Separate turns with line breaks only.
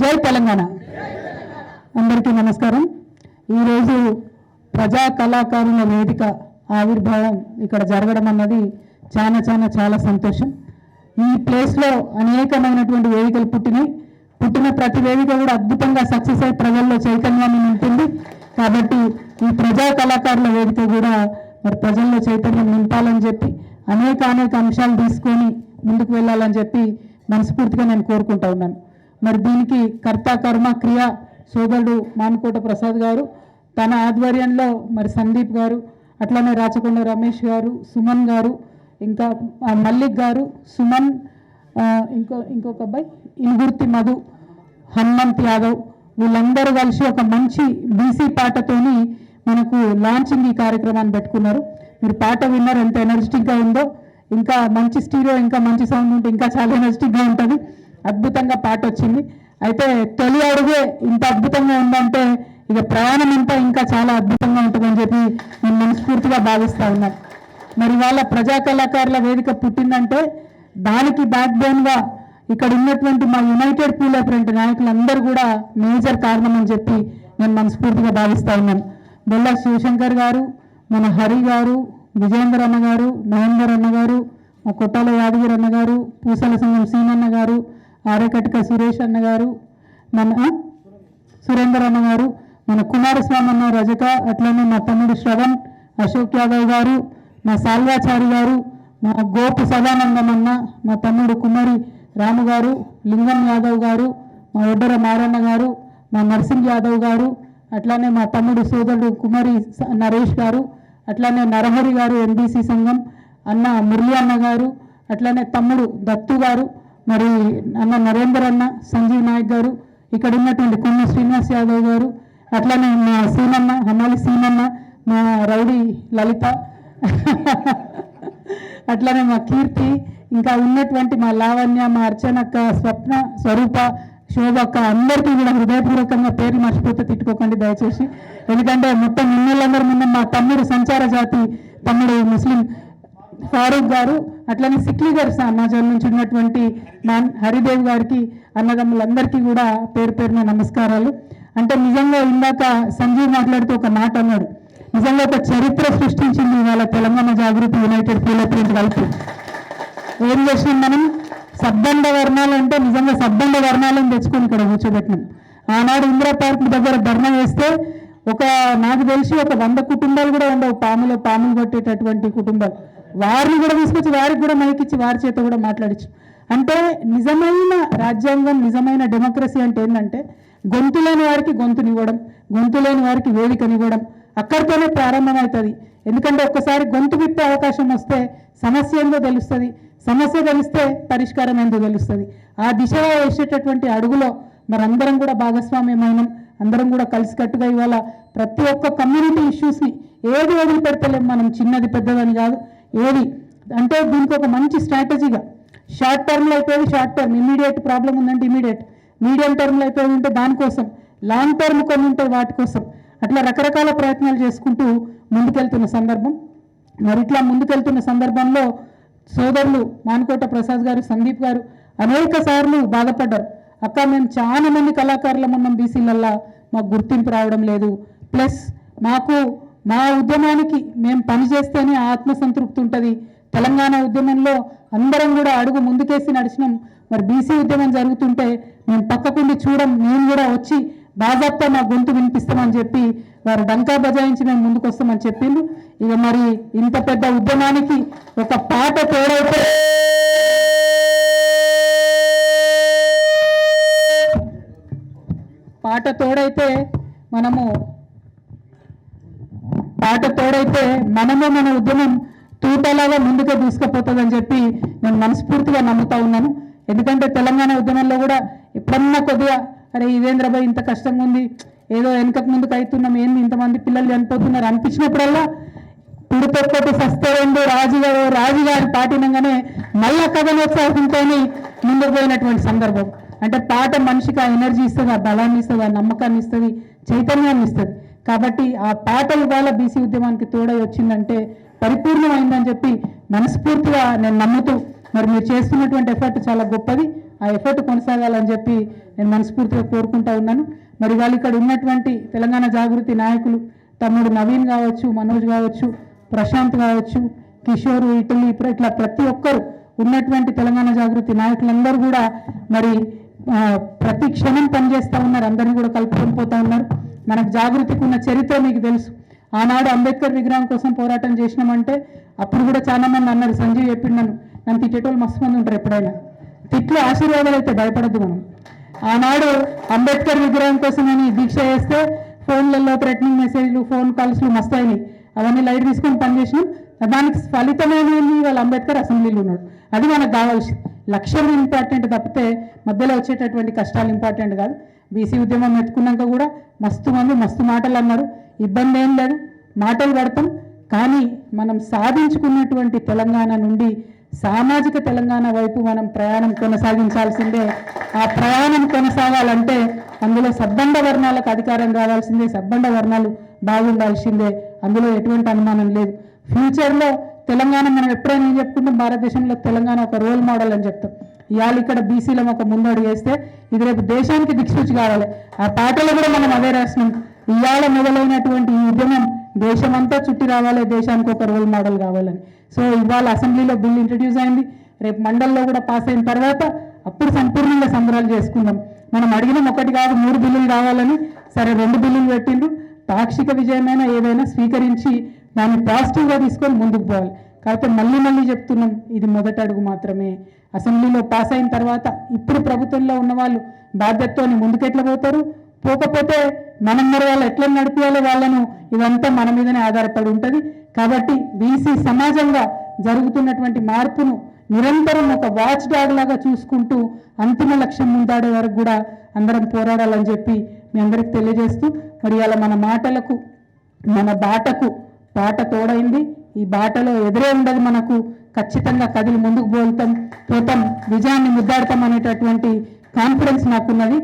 జై తెలంగాణ. అందరికీ నమస్కారం. ఈరోజు ప్రజా కళాకారుల వేదిక ఆవిర్భావం ఇక్కడ జరగడం అన్నది చాలా చాలా చాలా సంతోషం. ఈ ప్లేస్లో అనేకమైనటువంటి వేదికలు పుట్టినాయి. పుట్టిన ప్రతి వేదిక కూడా అద్భుతంగా సక్సెస్ అయి ప్రజల్లో చైతన్యాన్ని నింపింది. కాబట్టి ఈ ప్రజా కళాకారుల వేదిక కూడా మరి ప్రజల్లో చైతన్యం నింపాలని చెప్పి అనేక అనేక అంశాలు తీసుకొని ముందుకు వెళ్ళాలని చెప్పి మనస్ఫూర్తిగా నేను కోరుకుంటా ఉన్నాను. మరి దీనికి కర్త కర్మ క్రియ సోదరుడు మానుకోట ప్రసాద్ గారు తన ఆధ్వర్యంలో మరి సందీప్ గారు అట్లానే రాచకొండ రమేష్ గారు సుమన్ గారు ఇంకా మల్లిక్ గారు సుమన్ ఇంకో ఇంకొక అబ్బాయి ఇనుగుర్తి మధు హనుమంత్ యాదవ్ వీళ్ళందరూ కలిసి ఒక మంచి బీసీ పాటతోని మనకు లాంచింగ్ ఈ కార్యక్రమాన్ని పెట్టుకున్నారు. మీరు పాట విన్నారు ఎంత ఎనర్జెటిక్గా ఉందో. ఇంకా మంచి స్టీరియో ఇంకా మంచి సౌండ్ ఉంటే ఇంకా చాలా ఎనర్జెటిక్గా ఉంటుంది. అద్భుతంగా పాట వచ్చింది. అయితే తొలి అడుగే ఇంత అద్భుతంగా ఉందంటే ఇక ప్రయాణం అంతా ఇంకా చాలా అద్భుతంగా ఉంటుందని చెప్పి నేను మనస్ఫూర్తిగా భావిస్తా ఉన్నాను మరి వాళ్ళ ప్రజా కళాకారుల వేదిక పుట్టిందంటే దానికి బ్యాక్ బోన్గా ఇక్కడ ఉన్నటువంటి మా యునైటెడ్ పూల్ ప్రింట్ నాయకులందరూ కూడా మేజర్ కారణం అని చెప్పి నేను మనస్ఫూర్తిగా భావిస్తా ఉన్నాను. బొల్ల శివశంకర్ గారు మన హరి గారు విజయేందర్ అన్న గారు మహేందర్ అన్న గారు మా కొట్టాల యాదగిరి అన్న గారు పూసల సంఘం సీనన్న గారు ఆరకటిక సురేష్ అన్న గారు మన సురేందర్ అన్న గారు మన కుమారస్వామి అన్న రజక అట్లనే మా తమ్ముడు శ్రవణ్ అశోక్ యాదవ్ గారు మా సాల్వాచారి గారు మా గోపు సదానందం అన్న మా తమ్ముడు కుమారి రాము గారు లింగం యాదవ్ గారు మా ఒడ్డర మారన్న గారు మా నర్సింగ్ యాదవ్ గారు అట్లానే మా తమ్ముడు సోదరుడు కుమారి స- నరేష్ గారు అట్లానే నరహరి గారు ఎంబీసీ సంఘం అన్న మురళి అన్న గారు అట్లానే తమ్ముడు దత్తు గారు మరి అన్న నరేందర్ అన్న సంజీవ్ నాయక్ గారు ఇక్కడ ఉన్నటువంటి కొన్న శ్రీనివాస్ యాదవ్ గారు అట్లానే మా సీనమ్మ హమాలి సీనమ్మ మా రౌడీ లలిత అట్లానే మా కీర్తి ఇంకా ఉన్నటువంటి మా లావణ్య మా అర్చనక్క స్వప్న స్వరూప శోభక్క అందరికీ కూడా హృదయపూర్వకంగా పేరు మర్చిపోతే తిట్టుకోకండి దయచేసి. ఎందుకంటే మొత్తం నిన్నలందరూ ముందు మా తమ్ముడు సంచార జాతి తమ్ముడు ముస్లిం. ఫారూక్ గారు అట్లనే సిక్లీ గారు సమాజం నుంచి ఉన్నటువంటి మ్యాన్ హరిదేవ్ గారికి అన్నదమ్ములందరికీ కూడా పేరు పేరున నమస్కారాలు. అంటే నిజంగా ఇందాక సంజీవ్ మాట్లాడుతూ ఒక మాట అన్నాడు. నిజంగా ఒక చరిత్ర సృష్టించింది ఇవాళ తెలంగాణ జాగృతి యునైటెడ్ పీలర్ ప్రింట్ కలిపి ఏం చేసినాం మనం? సబ్బండ వర్ణాలు అంటే నిజంగా సబ్బండ వర్ణాలను తెచ్చుకొని ఇక్కడ కూర్చోబెట్టినాం. ఆనాడు ఇందిరా పార్క్ దగ్గర ధర్నా వేస్తే ఒక నాకు తెలిసి ఒక వంద కుటుంబాలు కూడా ఉండవు పాములో పాములు కొట్టేటటువంటి కుటుంబాలు. వారిని కూడా తీసుకొచ్చి వారికి కూడా మైకిచ్చి వారి చేత కూడా మాట్లాడచ్చు. అంటే నిజమైన రాజ్యాంగం నిజమైన డెమోక్రసీ అంటే ఏంటంటే గొంతు లేని వారికి గొంతునివ్వడం గొంతు లేని వారికి వేదికనివ్వడం అక్కడితోనే ప్రారంభమవుతుంది. ఎందుకంటే ఒక్కసారి గొంతు విప్పే అవకాశం వస్తే సమస్య ఏందో తెలుస్తుంది. సమస్య తెలిస్తే పరిష్కారం ఏందో తెలుస్తుంది. ఆ దిశగా వేసేటటువంటి అడుగులో మనందరం కూడా భాగస్వామ్యమైనం అందరం కూడా కలిసికట్టుగా ఇవాళ ప్రతి ఒక్క కమ్యూనిటీ ఇష్యూస్ని ఏది వదిలిపెడతలేం మనం చిన్నది పెద్దదని కాదు. ఏది అంటే దీనికి ఒక మంచి స్ట్రాటజీగా. షార్ట్ టర్మ్లో అయిపోయేది షార్ట్ టర్మ్. ఇమీడియట్ ప్రాబ్లం ఉందంటే ఇమీడియట్ మీడియం టర్మ్లో అయిపోయేది ఉంటే దానికోసం. లాంగ్ టర్మ్ కొన్ని ఉంటాయి వాటి కోసం. అట్లా రకరకాల ప్రయత్నాలు చేసుకుంటూ ముందుకెళ్తున్న సందర్భం. మరి ఇట్లా ముందుకెళ్తున్న సందర్భంలో సోదరులు మానకోట ప్రసాద్ గారు సందీప్ గారు అనేక సార్లు బాధపడ్డారు. అక్క మేము చాలా మంది కళాకారులం ఉన్నాం బీసీలల్లా. మాకు గుర్తింపు రావడం లేదు. ప్లస్ మాకు మా ఉద్యమానికి మేము పని చేస్తేనే ఆత్మసంతృప్తి ఉంటుంది. తెలంగాణ ఉద్యమంలో అందరం కూడా అడుగు ముందుకేసి నడిచినాం. మరి బీసీ ఉద్యమం జరుగుతుంటే మేము పక్కకుండి చూడం మేము కూడా వచ్చి బాజాప్తా మా గొంతు వినిపిస్తామని చెప్పి వారు డంకా బజాయించి మేము ముందుకొస్తామని చెప్పిండు. ఇక మరి ఇంత పెద్ద ఉద్యమానికి ఒక పాట తోడైతే పాట తోడైతే మనము పాట తోడైతే మనమే మన ఉద్యమం తూటలాగా ముందుకు తీసుకుపోతుందని చెప్పి నేను మనస్ఫూర్తిగా నమ్ముతా ఉన్నాను. ఎందుకంటే తెలంగాణ ఉద్యమంలో కూడా ఎప్పుడన్నా కొద్దిగా అరే ఇదేంద్రబాయ్ ఇంత కష్టంగా ఉంది ఏదో వెనకకు ముందుకు అవుతున్నాం ఏంది ఇంతమంది పిల్లలు చనిపోతున్నారు అనిపించినప్పుడల్లా పుడితొక్కటి సస్తేందు రాజుగారు రాజుగారి పాటినంగానే మళ్ళా కథనోత్సాహంతో ముందుకు పోయినటువంటి సందర్భం. అంటే పాట మనిషికి ఆ ఎనర్జీ ఇస్తుంది ఆ బలాన్ని ఇస్తుంది ఆ నమ్మకాన్ని ఇస్తుంది చైతన్యాన్ని ఇస్తుంది. కాబట్టి ఆ పాట ఇవాళ బీసీ ఉద్యమానికి తోడై వచ్చిందంటే పరిపూర్ణమైందని చెప్పి మనస్ఫూర్తిగా నేను నమ్ముతూ మరి మీరు చేస్తున్నటువంటి ఎఫర్ట్ చాలా గొప్పది. ఆ ఎఫర్ట్ కొనసాగాలని చెప్పి నేను మనస్ఫూర్తిగా కోరుకుంటా ఉన్నాను. మరి వాళ్ళు ఇక్కడ ఉన్నటువంటి తెలంగాణ జాగృతి నాయకులు తమ్ముడు నవీన్ కావచ్చు మనోజ్ కావచ్చు ప్రశాంత్ కావచ్చు కిషోర్ ఇటలీ ఇప్పుడు ఇట్లా ప్రతి ఒక్కరు ఉన్నటువంటి తెలంగాణ జాగృతి నాయకులందరూ కూడా మరి ప్రతి క్షణం పనిచేస్తూ ఉన్నారు. అందరినీ కూడా కలుపుకొని పోతూ ఉన్నారు. మనకు జాగృతికి ఉన్న చరిత్ర మీకు తెలుసు. ఆనాడు అంబేద్కర్ విగ్రహం కోసం పోరాటం చేసినామంటే అప్పుడు కూడా చాలా మంది అన్నారు సంజీవ్ చెప్పిండు నన్ను నన్ను తిట్టేటోళ్ళు మస్తు మంది ఉంటారు ఎప్పుడైనా. తిట్లు ఆశీర్వాదాలు అయితే భయపడద్దు మనం. ఆనాడు అంబేద్కర్ విగ్రహం కోసం అని దీక్ష చేస్తే ఫోన్లలో థ్రెటనింగ్ మెసేజ్లు ఫోన్ కాల్స్లు మస్తు అయినాయి. అవన్నీ లైట్ తీసుకొని పనిచేసినాం దానికి ఫలితమేమి వాళ్ళు అంబేద్కర్ అసెంబ్లీలో ఉన్నాడు. అది మనకు కావాల్సింది. లక్ష్యం ఇంపార్టెంట్ తప్పితే మధ్యలో వచ్చేటటువంటి కష్టాలు ఇంపార్టెంట్ కాదు. బీసీ ఉద్యమం ఎత్తుకున్నాక కూడా మస్తు మంది మస్తు మాటలు అన్నారు. ఇబ్బంది ఏం లేదు మాటలు పడతాం. కానీ మనం సాధించుకున్నటువంటి తెలంగాణ నుండి సామాజిక తెలంగాణ వైపు మనం ప్రయాణం కొనసాగించాల్సిందే. ఆ ప్రయాణం కొనసాగాలంటే అందులో సబ్బండ వర్ణాలకు అధికారం రావాల్సిందే సబ్బండ వర్ణాలు బాగుండాల్సిందే. అందులో ఎటువంటి అనుమానం లేదు. ఫ్యూచర్లో తెలంగాణ మనం ఎప్పుడైనా ఏం చెప్పుకుంటాం భారతదేశంలో తెలంగాణ ఒక రోల్ మోడల్ అని చెప్తాం. ఇవాళ ఇక్కడ బీసీలం ఒక ముందు అడిగేస్తే ఇది రేపు దేశానికి దిక్సూచి కావాలి. ఆ పాటలు కూడా మనం అదే రాసినాం. ఇవాళ మొదలైనటువంటి ఈ ఉద్యమం దేశమంతా చుట్టి రావాలి దేశానికి ఒక రోల్ మోడల్ కావాలని. సో ఇవాళ అసెంబ్లీలో బిల్ ఇంట్రడ్యూస్ అయింది. రేపు మండలిలో కూడా పాస్ అయిన తర్వాత అప్పుడు సంపూర్ణంగా సంబరాలు చేసుకుందాం. మనం అడిగినాం ఒకటి కాదు మూడు బిల్లులు కావాలని. సరే రెండు బిల్లులు పెట్టిండ్రు. పాక్షిక విజయమైన ఏదైనా స్వీకరించి దాన్ని పాజిటివ్గా తీసుకొని ముందుకు పోవాలి. కాకపోతే మళ్ళీ మళ్ళీ చెప్తున్నాం ఇది మొదటి అడుగు మాత్రమే. అసెంబ్లీలో పాస్ అయిన తర్వాత ఇప్పుడు ప్రభుత్వంలో ఉన్న వాళ్ళు బాధ్యతతో ముందుకెట్లా పోతారు? పోకపోతే మనం మరి వాళ్ళు ఎట్లా నడిపించాలో వాళ్ళను? ఇదంతా మన మీదనే ఆధారపడి ఉంటుంది. కాబట్టి బీసీ సమాజంగా జరుగుతున్నటువంటి మార్పును నిరంతరం ఒక వాచ్ డాగ్ లాగా చూసుకుంటూ అంతిమ లక్ష్యం ముందాడే వరకు కూడా అందరం పోరాడాలని చెప్పి మీ అందరికి తెలియజేస్తూ మరి అలా మన మాటలకు మన బాటకు బాట తోడైంది. ఈ బాటలో ఎదురే ఉండదు మనకు. ఖచ్చితంగా కదిలి ముందుకు పోతాం పోతాం. విజయాన్ని ముద్దాడతాం అనేటటువంటి కాన్ఫిడెన్స్ నాకున్నది.